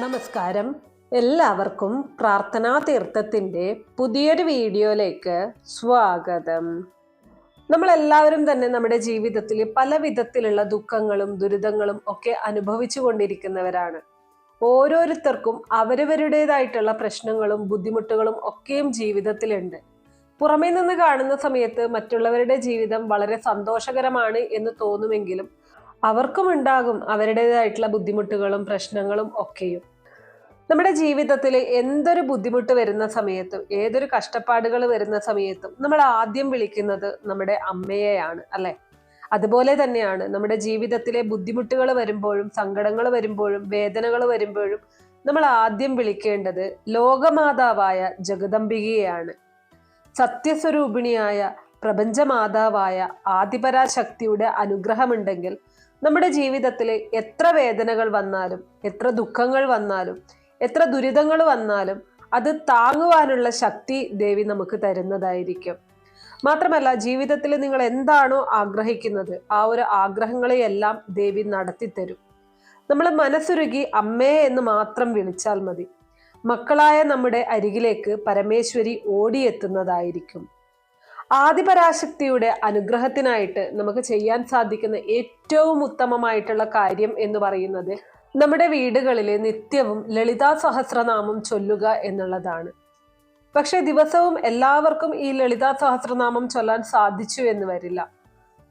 നമസ്കാരം. എല്ലാവർക്കും പ്രാർത്ഥനാ തീർത്ഥത്തിന്റെ പുതിയൊരു വീഡിയോയിലേക്ക് സ്വാഗതം. നമ്മളെല്ലാവരും തന്നെ നമ്മുടെ ജീവിതത്തിൽ പല വിധത്തിലുള്ള ദുഃഖങ്ങളും ദുരിതങ്ങളും ഒക്കെ അനുഭവിച്ചു കൊണ്ടിരിക്കുന്നവരാണ്. ഓരോരുത്തർക്കും അവരവരുടേതായിട്ടുള്ള പ്രശ്നങ്ങളും ബുദ്ധിമുട്ടുകളും ഒക്കെയും ജീവിതത്തിലുണ്ട്. പുറമേ നിന്ന് കാണുന്ന സമയത്ത് മറ്റുള്ളവരുടെ ജീവിതം വളരെ സന്തോഷകരമാണ് എന്ന് തോന്നുമെങ്കിലും അവർക്കും ഉണ്ടാകും അവരുടേതായിട്ടുള്ള ബുദ്ധിമുട്ടുകളും പ്രശ്നങ്ങളും ഒക്കെയും. നമ്മുടെ ജീവിതത്തിൽ എന്തൊരു ബുദ്ധിമുട്ട് വരുന്ന സമയത്തും ഏതൊരു കഷ്ടപ്പാടുകൾ വരുന്ന സമയത്തും നമ്മൾ ആദ്യം വിളിക്കുന്നത് നമ്മുടെ അമ്മയെയാണ് അല്ലെ? അതുപോലെ തന്നെയാണ് നമ്മുടെ ജീവിതത്തിലെ ബുദ്ധിമുട്ടുകൾ വരുമ്പോഴും സങ്കടങ്ങൾ വരുമ്പോഴും വേദനകൾ വരുമ്പോഴും നമ്മൾ ആദ്യം വിളിക്കേണ്ടത് ലോകമാതാവായ ജഗദംബികയെയാണ്. സത്യസ്വരൂപിണിയായ പ്രപഞ്ചമാതാവായ ആദിപരാശക്തിയുടെ അനുഗ്രഹമുണ്ടെങ്കിൽ നമ്മുടെ ജീവിതത്തിൽ എത്ര വേദനകൾ വന്നാലും എത്ര ദുഃഖങ്ങൾ വന്നാലും എത്ര ദുരിതങ്ങൾ വന്നാലും അത് താങ്ങുവാനുള്ള ശക്തി ദേവി നമുക്ക് തരുന്നതായിരിക്കും. മാത്രമല്ല ജീവിതത്തിൽ നിങ്ങൾ എന്താണോ ആഗ്രഹിക്കുന്നത് ആ ഒരു ആഗ്രഹങ്ങളെയെല്ലാം ദേവി നടത്തിത്തരും. നമ്മൾ മനസ്സുരുകി അമ്മേ എന്ന് മാത്രം വിളിച്ചാൽ മതി. മക്കളായ നമ്മുടെ അരികിലേക്ക് പരമേശ്വരി ഓടിയെത്തുന്നതായിരിക്കും. ആദിപരാശക്തിയുടെ അനുഗ്രഹത്തിനായിട്ട് നമുക്ക് ചെയ്യാൻ സാധിക്കുന്ന ഏറ്റവും ഉത്തമമായിട്ടുള്ള കാര്യം എന്ന് പറയുന്നത് നമ്മുടെ വീടുകളിൽ നിത്യവും ലളിതാ സഹസ്രനാമം ചൊല്ലുക എന്നുള്ളതാണ്. പക്ഷെ ദിവസവും എല്ലാവർക്കും ഈ ലളിതാ സഹസ്രനാമം ചൊല്ലാൻ സാധിച്ചു എന്ന് വരില്ല.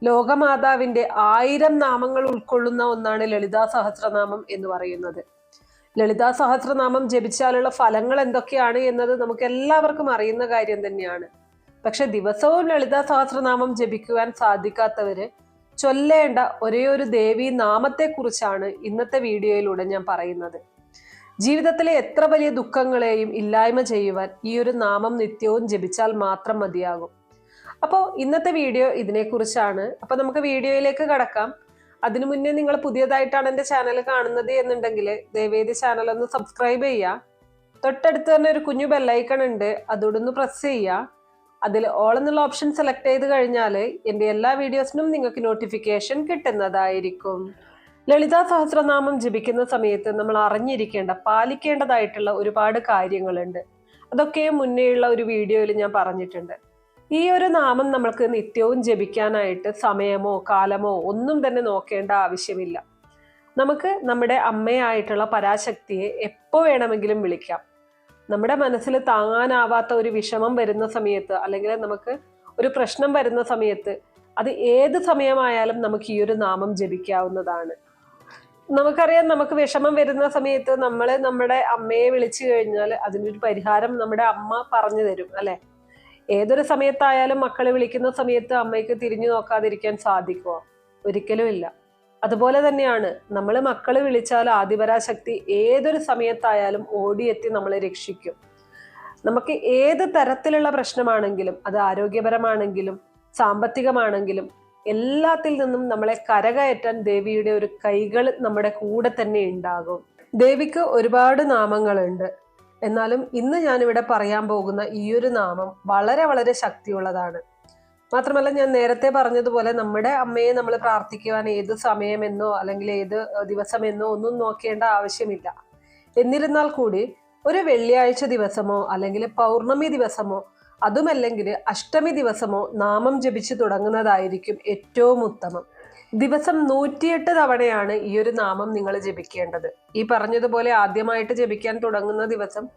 ലോകമാതാവിന്റെ ആയിരം നാമങ്ങൾ ഉൾക്കൊള്ളുന്ന ഒന്നാണ് ലളിതാ സഹസ്രനാമം എന്ന് പറയുന്നത്. ലളിതാ സഹസ്രനാമം ജപിച്ചാലുള്ള ഫലങ്ങൾ എന്തൊക്കെയാണ് എന്നത് നമുക്ക് എല്ലാവർക്കും അറിയുന്ന കാര്യം തന്നെയാണ്. പക്ഷെ ദിവസവും ലളിതാ സഹസ്രനാമം ജപിക്കുവാൻ സാധിക്കാത്തവര് ചൊല്ലേണ്ട ഒരേ ഒരു ദേവി നാമത്തെക്കുറിച്ചാണ് ഇന്നത്തെ വീഡിയോയിലൂടെ ഞാൻ പറയുന്നത്. ജീവിതത്തിലെ എത്ര വലിയ ദുഃഖങ്ങളെയും ഇല്ലായ്മ ചെയ്യുവാൻ ഈ ഒരു നാമം നിത്യവും ജപിച്ചാൽ മാത്രം മതിയാകും. അപ്പോൾ ഇന്നത്തെ വീഡിയോ ഇതിനെക്കുറിച്ചാണ്. അപ്പോൾ നമുക്ക് വീഡിയോയിലേക്ക് കടക്കാം. അതിനു മുന്നേ നിങ്ങൾ പുതിയതായിട്ടാണ് എന്റെ ചാനൽ കാണുന്നത് എന്നുണ്ടെങ്കിൽ ദേവേദി ചാനൽ ഒന്ന് സബ്സ്ക്രൈബ് ചെയ്യുക. തൊട്ടടുത്ത് തന്നെ ഒരു കുഞ്ഞു ബെല്ലൈക്കൺ ഉണ്ട്. അതോടൊന്ന് പ്രസ് ചെയ്യുക. അതിൽ ഓൾ എന്നുള്ള ഓപ്ഷൻ സെലക്ട് ചെയ്ത് കഴിഞ്ഞാൽ എന്റെ എല്ലാ വീഡിയോസിനും നിങ്ങൾക്ക് നോട്ടിഫിക്കേഷൻ കിട്ടുന്നതായിരിക്കും. ലളിതാ സഹസ്രനാമം ജപിക്കുന്ന സമയത്ത് നമ്മൾ അറിഞ്ഞിരിക്കേണ്ട പാലിക്കേണ്ടതായിട്ടുള്ള ഒരുപാട് കാര്യങ്ങളുണ്ട്. അതൊക്കെ മുന്നേയുള്ള ഒരു വീഡിയോയിൽ ഞാൻ പറഞ്ഞിട്ടുണ്ട്. ഈ ഒരു നാമം നമ്മൾക്ക് നിത്യവും ജപിക്കാനായിട്ട് സമയമോ കാലമോ ഒന്നും തന്നെ നോക്കേണ്ട ആവശ്യമില്ല. നമുക്ക് നമ്മുടെ അമ്മയായിട്ടുള്ള പരാശക്തിയെ എപ്പോൾ വേണമെങ്കിലും വിളിക്കാം. നമ്മുടെ മനസ്സിൽ താങ്ങാനാവാത്ത ഒരു വിഷമം വരുന്ന സമയത്ത് അല്ലെങ്കിൽ നമുക്ക് ഒരു പ്രശ്നം വരുന്ന സമയത്ത് അത് ഏത് സമയമായാലും നമുക്ക് ഈ ഒരു നാമം ജപിക്കാവുന്നതാണ്. നമുക്കറിയാം നമുക്ക് വിഷമം വരുന്ന സമയത്ത് നമ്മൾ നമ്മുടെ അമ്മയെ വിളിച്ചു കഴിഞ്ഞാൽ അതിനൊരു പരിഹാരം നമ്മുടെ അമ്മ പറഞ്ഞു തരും അല്ലെ? ഏതൊരു സമയത്തായാലും മക്കളെ വിളിക്കുന്ന സമയത്ത് അമ്മയ്ക്ക് തിരിഞ്ഞു നോക്കാതിരിക്കാൻ സാധിക്കുമോ ഒരിക്കലും ഇല്ല. അതുപോലെ തന്നെയാണ് നമ്മൾ മക്കളെ വിളിച്ചാൽ ആദിപരാശക്തി ഏതൊരു സമയത്തായാലും ഓടിയെത്തി നമ്മളെ രക്ഷിക്കും. നമുക്ക് ഏത് തരത്തിലുള്ള പ്രശ്നമാണെങ്കിലും അത് ആരോഗ്യപരമാണെങ്കിലും സാമ്പത്തികമാണെങ്കിലും എല്ലാത്തിൽ നിന്നും നമ്മളെ കരകയറ്റാൻ ദേവിയുടെ ഒരു കൈകൾ നമ്മുടെ കൂടെ തന്നെ ഉണ്ടാകും. ദേവിക്ക് ഒരുപാട് നാമങ്ങളുണ്ട്. എന്നാലും ഇന്ന് ഞാനിവിടെ പറയാൻ പോകുന്ന ഈ ഒരു നാമം വളരെ വളരെ ശക്തിയുള്ളതാണ്. മാത്രമല്ല ഞാൻ നേരത്തെ പറഞ്ഞതുപോലെ നമ്മുടെ അമ്മയെ നമ്മൾ പ്രാർത്ഥിക്കുവാൻ ഏത് സമയമെന്നോ അല്ലെങ്കിൽ ഏത് ദിവസമെന്നോ ഒന്നും നോക്കേണ്ട ആവശ്യമില്ല. എന്നിരുന്നാൽ കൂടി ഒരു വെള്ളിയാഴ്ച ദിവസമോ അല്ലെങ്കിൽ പൗർണമി ദിവസമോ അതുമല്ലെങ്കിൽ അഷ്ടമി ദിവസമോ നാമം ജപിച്ചു തുടങ്ങുന്നതായിരിക്കും ഏറ്റവും ഉത്തമം. ദിവസം നൂറ്റിയെട്ട് തവണയാണ് ഈ ഒരു നാമം നിങ്ങൾ ജപിക്കേണ്ടത്. ഈ പറഞ്ഞതുപോലെ ആദ്യമായിട്ട് ജപിക്കാൻ തുടങ്ങുന്ന ദിവസം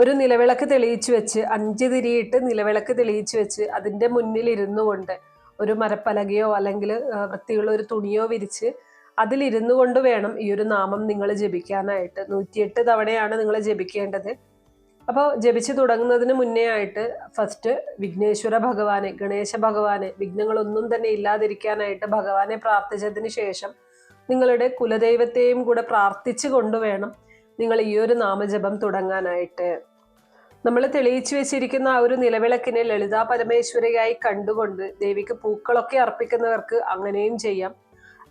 ഒരു നിലവിളക്ക് തെളിയിച്ചു വെച്ച് അഞ്ച് തിരിയിട്ട് നിലവിളക്ക് തെളിയിച്ചു വെച്ച് അതിന്റെ മുന്നിൽ ഇരുന്നു കൊണ്ട് ഒരു മരപ്പലകയോ അല്ലെങ്കിൽ വൃത്തിയുള്ള ഒരു തുണിയോ വിരിച്ച് അതിലിരുന്നു കൊണ്ട് വേണം ഈ ഒരു നാമം നിങ്ങൾ ജപിക്കാനായിട്ട്. നൂറ്റിയെട്ട് തവണയാണ് നിങ്ങൾ ജപിക്കേണ്ടത്. അപ്പോൾ ജപിച്ച് തുടങ്ങുന്നതിന് മുന്നേ ആയിട്ട് ഫസ്റ്റ് വിഘ്നേശ്വര ഭഗവാനെ ഗണേശ ഭഗവാനെ വിഘ്നങ്ങളൊന്നും തന്നെ ഇല്ലാതിരിക്കാനായിട്ട് ഭഗവാനെ പ്രാർത്ഥിച്ചതിന് ശേഷം നിങ്ങളുടെ കുലദൈവത്തെയും കൂടെ പ്രാർത്ഥിച്ചു കൊണ്ടുവേണം നിങ്ങൾ ഈ ഒരു നാമജപം തുടങ്ങാനായിട്ട്. നമ്മൾ തെളിയിച്ചു വെച്ചിരിക്കുന്ന ആ ഒരു നിലവിളക്കിനെ ലളിതാ പരമേശ്വരിയായി കണ്ടുകൊണ്ട് ദേവിക്ക് പൂക്കളൊക്കെ അർപ്പിക്കുന്നവർക്ക് അങ്ങനെയും ചെയ്യാം.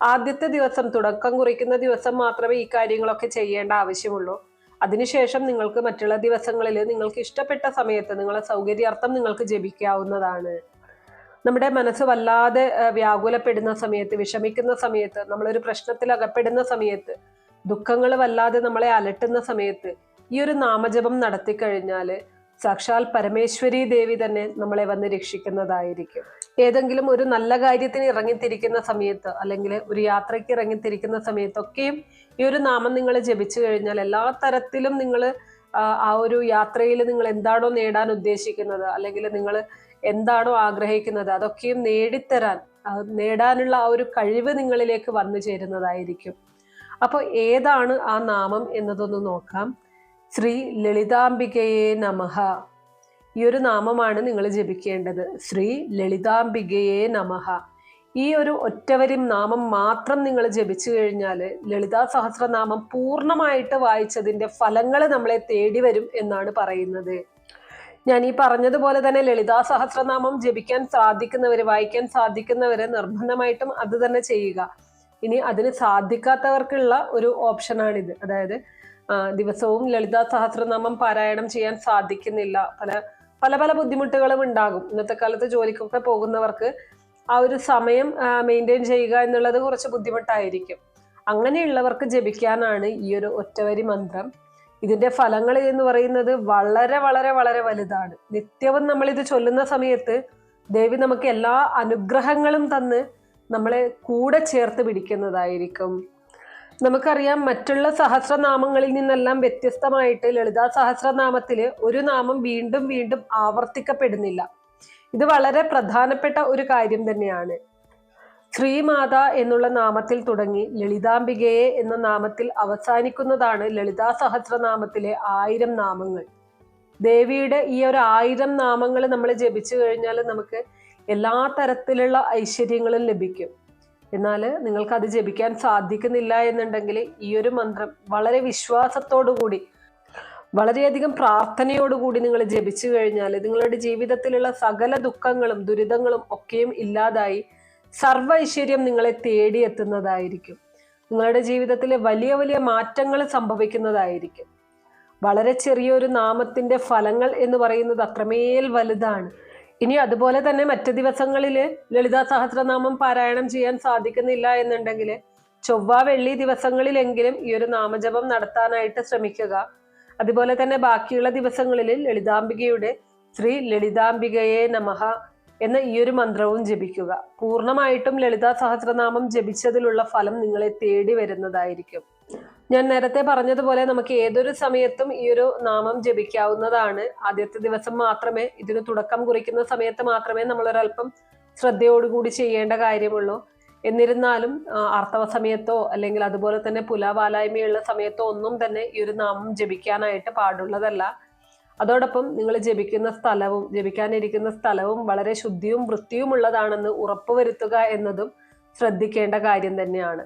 ആദ്യത്തെ ദിവസം തുടക്കം കുറിക്കുന്ന ദിവസം മാത്രമേ ഈ കാര്യങ്ങളൊക്കെ ചെയ്യേണ്ട ആവശ്യമുള്ളൂ. അതിനുശേഷം നിങ്ങൾക്ക് മറ്റുള്ള ദിവസങ്ങളിൽ നിങ്ങൾക്ക് ഇഷ്ടപ്പെട്ട സമയത്ത് നിങ്ങളെ സൗകര്യാർത്ഥം നിങ്ങൾക്ക് ജപിക്കാവുന്നതാണ്. നമ്മുടെ മനസ്സ് വല്ലാതെ വ്യാകുലപ്പെടുന്ന സമയത്ത് വിഷമിക്കുന്ന സമയത്ത് നമ്മളൊരു പ്രശ്നത്തിൽ അകപ്പെടുന്ന സമയത്ത് ദുഃഖങ്ങൾ വല്ലാതെ നമ്മളെ അലട്ടുന്ന സമയത്ത് ഈ ഒരു നാമജപം നടത്തിക്കഴിഞ്ഞാൽ സാക്ഷാൽ പരമേശ്വരി ദേവി തന്നെ നമ്മളെ വന്ന് രക്ഷിക്കുന്നതായിരിക്കും. ഏതെങ്കിലും ഒരു നല്ല കാര്യത്തിന് ഇറങ്ങിത്തിരിക്കുന്ന സമയത്ത് അല്ലെങ്കിൽ ഒരു യാത്രയ്ക്ക് ഇറങ്ങിത്തിരിക്കുന്ന സമയത്തൊക്കെയും ഈ ഒരു നാമം നിങ്ങൾ ജപിച്ചു കഴിഞ്ഞാൽ എല്ലാ തരത്തിലും നിങ്ങൾ ആ ഒരു യാത്രയിൽ നിങ്ങൾ എന്താണോ നേടാൻ ഉദ്ദേശിക്കുന്നത് അല്ലെങ്കിൽ നിങ്ങൾ എന്താണോ ആഗ്രഹിക്കുന്നത് അതൊക്കെയും നേടിത്തരാൻ നേടാനുള്ള ആ ഒരു കഴിവ് നിങ്ങളിലേക്ക് വന്നു ചേരുന്നതായിരിക്കും. അപ്പോൾ ഏതാണ് ആ നാമം എന്നതൊന്ന് നോക്കാം. ശ്രീ ലളിതാംബികയെ നമഹ. ഈ ഒരു നാമമാണ് നിങ്ങൾ ജപിക്കേണ്ടത്. ശ്രീ ലളിതാംബികയെ നമഹ. ഈ ഒരു ഒറ്റവരി നാമം മാത്രം നിങ്ങൾ ജപിച്ചു കഴിഞ്ഞാൽ ലളിതാ സഹസ്രനാമം പൂർണമായിട്ട് വായിച്ചതിന്റെ ഫലങ്ങൾ നമ്മളെ തേടി വരും എന്നാണ് പറയുന്നത്. ഞാൻ ഈ പറഞ്ഞതുപോലെ തന്നെ ലളിതാ സഹസ്രനാമം ജപിക്കാൻ സാധിക്കുന്നവർ വായിക്കാൻ സാധിക്കുന്നവർ നിർബന്ധമായിട്ടും അത് തന്നെ ചെയ്യുക. ഇനി അതിന് സാധിക്കാത്തവർക്കുള്ള ഒരു ഓപ്ഷനാണിത്. അതായത് ദിവസവും ലളിതാ സഹസ്രനാമം പാരായണം ചെയ്യാൻ സാധിക്കുന്നില്ല. പല പല പല ബുദ്ധിമുട്ടുകളും ഉണ്ടാകും. ഇന്നത്തെ കാലത്ത് ജോലിക്കൊക്കെ പോകുന്നവർക്ക് ആ ഒരു സമയം മെയിന്റെയിൻ ചെയ്യുക എന്നുള്ളത് കുറച്ച് ബുദ്ധിമുട്ടായിരിക്കും. അങ്ങനെയുള്ളവർക്ക് ജപിക്കാനാണ് ഈ ഒരു ഒറ്റവരി മന്ത്രം. ഇതിന്റെ ഫലങ്ങൾ എന്ന് പറയുന്നത് വളരെ വളരെ വളരെ വലുതാണ്. നിത്യവും നമ്മൾ ഇത് ചൊല്ലുന്ന സമയത്ത് ദേവി നമുക്ക് എല്ലാ അനുഗ്രഹങ്ങളും തന്ന് നമ്മളെ കൂടെ ചേർത്ത് പിടിക്കുന്നതായിരിക്കും. നമുക്കറിയാം മറ്റുള്ള സഹസ്രനാമങ്ങളിൽ നിന്നെല്ലാം വ്യത്യസ്തമായിട്ട് ലളിതാ സഹസ്രനാമത്തിൽ ഒരു നാമം വീണ്ടും വീണ്ടും ആവർത്തിക്കപ്പെടുന്നില്ല. ഇത് വളരെ പ്രധാനപ്പെട്ട ഒരു കാര്യം തന്നെയാണ്. ശ്രീമാത എന്നുള്ള നാമത്തിൽ തുടങ്ങി ലളിതാംബികയെ എന്ന നാമത്തിൽ അവസാനിക്കുന്നതാണ് ലളിതാ സഹസ്രനാമത്തിലെ ആയിരം നാമങ്ങൾ. ദേവിയുടെ ഈ ഒരു ആയിരം നാമങ്ങൾ നമ്മൾ ജപിച്ചു കഴിഞ്ഞാൽ നമുക്ക് എല്ലാ തരത്തിലുള്ള ഐശ്വര്യങ്ങളും ലഭിക്കും. എന്നാൽ നിങ്ങൾക്ക് അത് ജപിക്കാൻ സാധിക്കുന്നില്ല എന്നുണ്ടെങ്കിൽ ഈ ഒരു മന്ത്രം വളരെ വിശ്വാസത്തോടു കൂടി വളരെയധികം പ്രാർത്ഥനയോടുകൂടി നിങ്ങൾ ജപിച്ചു കഴിഞ്ഞാൽ നിങ്ങളുടെ ജീവിതത്തിലുള്ള സകല ദുഃഖങ്ങളും ദുരിതങ്ങളും ഒക്കെയും ഇല്ലാതായി സർവ ഐശ്വര്യം നിങ്ങളെ തേടിയെത്തുന്നതായിരിക്കും. നിങ്ങളുടെ ജീവിതത്തിലെ വലിയ വലിയ മാറ്റങ്ങൾ സംഭവിക്കുന്നതായിരിക്കും. വളരെ ചെറിയൊരു നാമത്തിന്റെ ഫലങ്ങൾ എന്ന് പറയുന്നത് അത്രമേൽ വലുതാണ്. ഇനി അതുപോലെ തന്നെ മറ്റു ദിവസങ്ങളിൽ ലളിതാ സഹസ്രനാമം പാരായണം ചെയ്യാൻ സാധിക്കുന്നില്ല എന്നുണ്ടെങ്കിൽ ചൊവ്വ വെള്ളി ദിവസങ്ങളിലെങ്കിലും ഈ ഒരു നാമജപം നടത്താനായിട്ട് ശ്രമിക്കുക. അതുപോലെ തന്നെ ബാക്കിയുള്ള ദിവസങ്ങളിൽ ലളിതാംബികയുടെ ശ്രീ ലളിതാംബികയെ നമഹ എന്ന ഈ ഒരു മന്ത്രവും ജപിക്കുക. പൂർണമായിട്ടും ലളിതാ സഹസ്രനാമം ജപിച്ചതിലുള്ള ഫലം നിങ്ങളെ തേടി വരുന്നതായിരിക്കും. ഞാൻ നേരത്തെ പറഞ്ഞതുപോലെ നമുക്ക് ഏതൊരു സമയത്തും ഈ ഒരു നാമം ജപിക്കാവുന്നതാണ്. ആദ്യത്തെ ദിവസം മാത്രമേ ഇതിന് തുടക്കം കുറിക്കുന്ന സമയത്ത് മാത്രമേ നമ്മൾ ഒരല്പം ശ്രദ്ധയോടുകൂടി ചെയ്യേണ്ട കാര്യമുള്ളൂ. എന്നിരുന്നാലും ആർത്തവ സമയത്തോ അല്ലെങ്കിൽ അതുപോലെ തന്നെ പുലാവാലായ്മയുള്ള സമയത്തോ ഒന്നും തന്നെ ഈ ഒരു നാമം ജപിക്കാനായിട്ട് പാടുള്ളതല്ല. അതോടൊപ്പം നിങ്ങൾ ജപിക്കുന്ന സ്ഥലവും ജപിക്കാനിരിക്കുന്ന സ്ഥലവും വളരെ ശുദ്ധിയും വൃത്തിയുമുള്ളതാണെന്ന് ഉറപ്പുവരുത്തുക എന്നതും ശ്രദ്ധിക്കേണ്ട കാര്യം തന്നെയാണ്.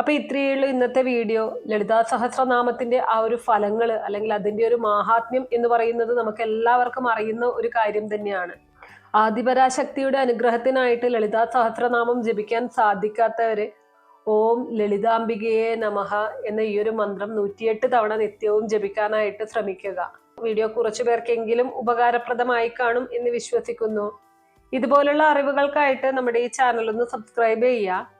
അപ്പൊ ഇത്രയേ ഉള്ളൂ ഇന്നത്തെ വീഡിയോ ലളിതാ സഹസ്രനാമത്തിന്റെ ആ ഒരു ഫലങ്ങൾ അല്ലെങ്കിൽ അതിന്റെ ഒരു മാഹാത്മ്യം എന്ന് പറയുന്നത് നമുക്ക് എല്ലാവർക്കും അറിയുന്ന ഒരു കാര്യം തന്നെയാണ്. ആദിപരാശക്തിയുടെ അനുഗ്രഹത്തിനായിട്ട് ലളിതാ സഹസ്രനാമം ജപിക്കാൻ സാധിക്കാത്തവര് ഓം ലളിതാംബികയെ നമഹ എന്ന ഈ ഒരു മന്ത്രം നൂറ്റിയെട്ട് തവണ നിത്യവും ജപിക്കാനായിട്ട് ശ്രമിക്കുക. വീഡിയോ കുറച്ചു പേർക്കെങ്കിലും ഉപകാരപ്രദമായി കാണും എന്ന് വിശ്വസിക്കുന്നു. ഇതുപോലുള്ള അറിവുകൾക്കായിട്ട് നമ്മുടെ ഈ ചാനൽ ഒന്ന് സബ്സ്ക്രൈബ് ചെയ്യുക.